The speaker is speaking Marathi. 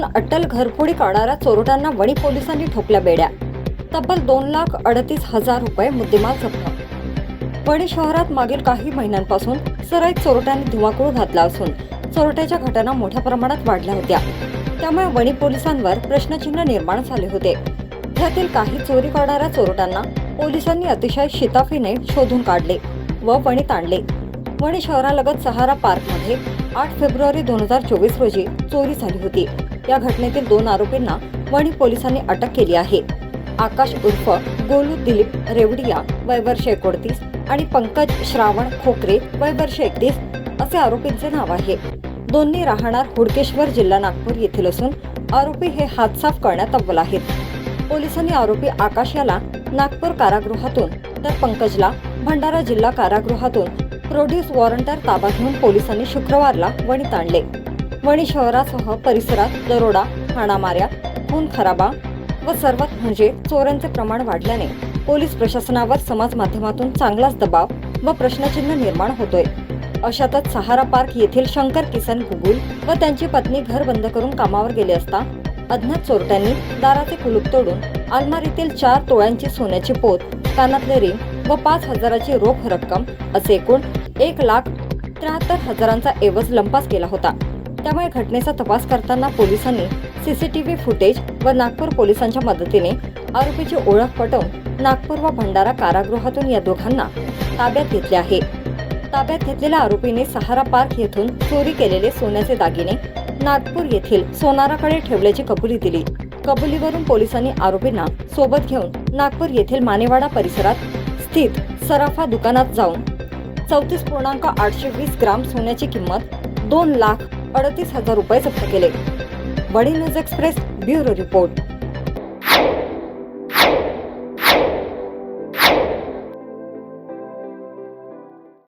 दोन अटल घरफोडी करणाऱ्या चोरट्यांना वणी पोलिसांनी ठोकल्या बेड्या. तब्बल दोन लाख अडतीस हजार रुपये मुद्देमाल जप्त. वणी शहरात मागील काही महिन्यांपासून सराईत चोरट्यांनी धुमाकूळ घातला असून चोरट्याच्या घटना मोठ्या प्रमाणात वाढल्या होत्या. त्यामुळे वणी पोलिसांवर प्रश्नचिन्ह निर्माण झाले होते. त्यातील काही चोरी करणाऱ्या चोरट्यांना पोलिसांनी अतिशय शिताफीने शोधून काढले व वणीत आणले वणी शहरालगत सहारा पार्कमध्ये आठ फेब्रुवारी दोन हजार चोवीस रोजी चोरी झाली होती. या घटनेतील दोन आरोपींना वणी पोलिसांनी अटक केली आहे. आकाश उर्फ गोलू दिलीप रेवडिया वय वर्ष एकोणतीस आणि पंकज श्रावण खोकरे वय वर्ष एकतीस असे आरोपींचे नाव आहे. दोन्ही राहणार हुडकेश्वर जिल्हा नागपूर येथील असून आरोपी हे हात साफ करण्यात अव्वल आहेत. पोलिसांनी आरोपी आकाश याला नागपूर कारागृहातून तर पंकजला भंडारा जिल्हा कारागृहातून प्रोड्यूस वॉरंटर ताबा घेऊन पोलिसांनी शुक्रवारला वणीत आणले. वणी शहरासह परिसरात दरोडा हाणामाऱ्या खून खराबा व सर्वात म्हणजे चोऱ्यांचे प्रमाण वाढल्याने पोलीस प्रशासनावर समाज माध्यमातून चांगलाच दबाव व प्रश्नचिन्ह निर्माण होतोय. अशातच सहारा पार्क येथील शंकर किसन गुगुल व त्यांची पत्नी घर बंद करून कामावर गेले असता अज्ञात चोरट्यांनी दाराचे कुलूप तोडून अलमारीतील चार तोळ्यांची सोन्याची पोत कानातले रिंग व पाच हजाराची रोख रक्कम असे एकूण एक लाख त्र्याहत्तर हजारांचा एवज लंपास केला होता. त्यामुळे घटनेचा तपास करताना पोलिसांनी सीसीटीव्ही फुटेज व नागपूर पोलिसांच्या मदतीने आरोपीची ओळख पटवून नागपूर व भंडारा कारागृहातून या दोघांना ताब्यात घेतले आहे. ताब्यात घेतलेल्या आरोपीने सहारा पार्क येथून चोरी केलेले सोन्याचे दागिने नागपूर येथील सोनाराकडे ठेवल्याची कबुली दिली. कबुलीवरून पोलिसांनी आरोपींना सोबत घेऊन नागपूर येथील मानेवाडा परिसरात स्थित सराफा दुकानात जाऊन चौतीस पूर्णांक आठशे वीस ग्राम सोन्याची किंमत दोन लाख अडतीस हजार रुपये जप्त केले. वडील न्यूज एक्सप्रेस ब्युरो रिपोर्ट.